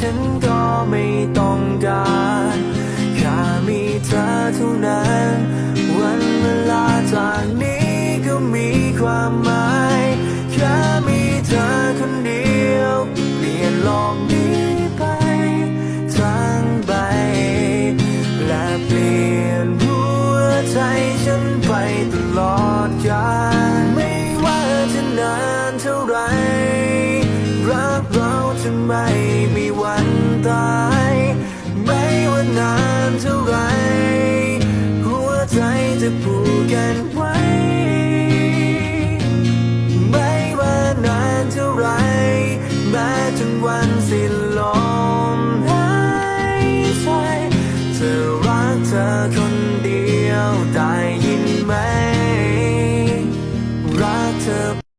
ฉันก็ไม่ต้องการแค่มีเธอเท่านั้น วันเวลาจากนี้ก็มีความหมายแค่มีเธอคนเดียวเปลี่ยนโลกนี้ไปทั้งใบและเปลี่ยนหัวใจฉัน จะไม่มีวันตาย ไม่ว่านานเท่าไร หัวใจจะผูกกันไว้ ไม่ว่านานเท่าไรแม้จนวันสิ้นลมหายใจเธอรักเธอคนเดียวได้ยินไหมรักเธอ